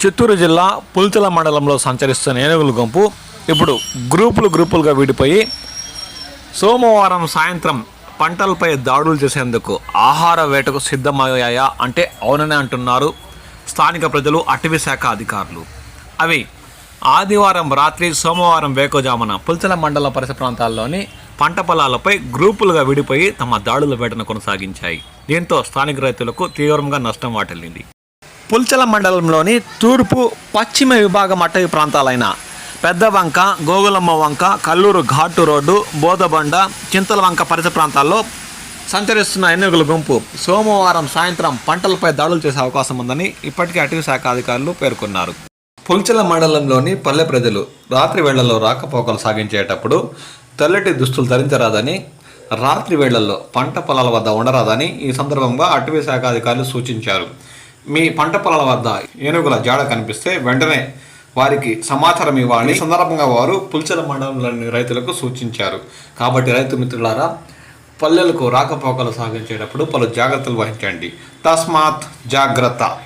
చిత్తూరు జిల్లా పుల్చల మండలంలో సంచరిస్తున్న ఏనుగుల గుంపు ఇప్పుడు గ్రూపులు గ్రూపులుగా విడిపోయి సోమవారం సాయంత్రం పంటలపై దాడులు చేసేందుకు ఆహార వేటకు సిద్ధమయ్యాయా అంటే అవుననే అంటున్నారు స్థానిక ప్రజలు అటవీ శాఖ అధికారులు. అవి ఆదివారం రాత్రి సోమవారం వేకోజామున పుల్చల మండల పరిసర ప్రాంతాల్లోని పంట పొలాలపై గ్రూపులుగా విడిపోయి తమ దాడుల వేటను కొనసాగించాయి. దీంతో స్థానిక రైతులకు తీవ్రంగా నష్టం వాటిల్లింది. పుల్చల మండలంలోని తూర్పు పశ్చిమ విభాగం అటవీ ప్రాంతాలైన పెద్ద వంక గోగులమ్మ వంక కల్లూరు ఘాటు రోడ్డు బోధబండ చింతల వంక పరిసర ప్రాంతాల్లో సంచరిస్తున్న ఎన్నికల గుంపు సోమవారం సాయంత్రం పంటలపై దాడులు చేసే అవకాశం ఉందని ఇప్పటికే అటవీ శాఖ అధికారులు పేర్కొన్నారు. పుల్చల మండలంలోని పల్లె ప్రజలు రాత్రి వేళల్లో రాకపోకలు సాగించేటప్పుడు తెల్లటి దుస్తులు ధరించరాదని రాత్రి వేళల్లో పంట పొలాల వద్ద ఉండరాదని ఈ సందర్భంగా అటవీ శాఖ అధికారులు సూచించారు. మీ పంట పొలాల వద్ద ఏనుగుల జాడ కనిపిస్తే వెంటనే వారికి సమాచారం ఇవ్వాలని సందర్భంగా వారు పుల్చల మండలంలోని రైతులకు సూచించారు. కాబట్టి రైతు మిత్రులారా పల్లెలకు రాకపోకలు సాగించేటప్పుడు పలు జాగ్రత్తలు వహించండి. తస్మాత్ జాగ్రత్త.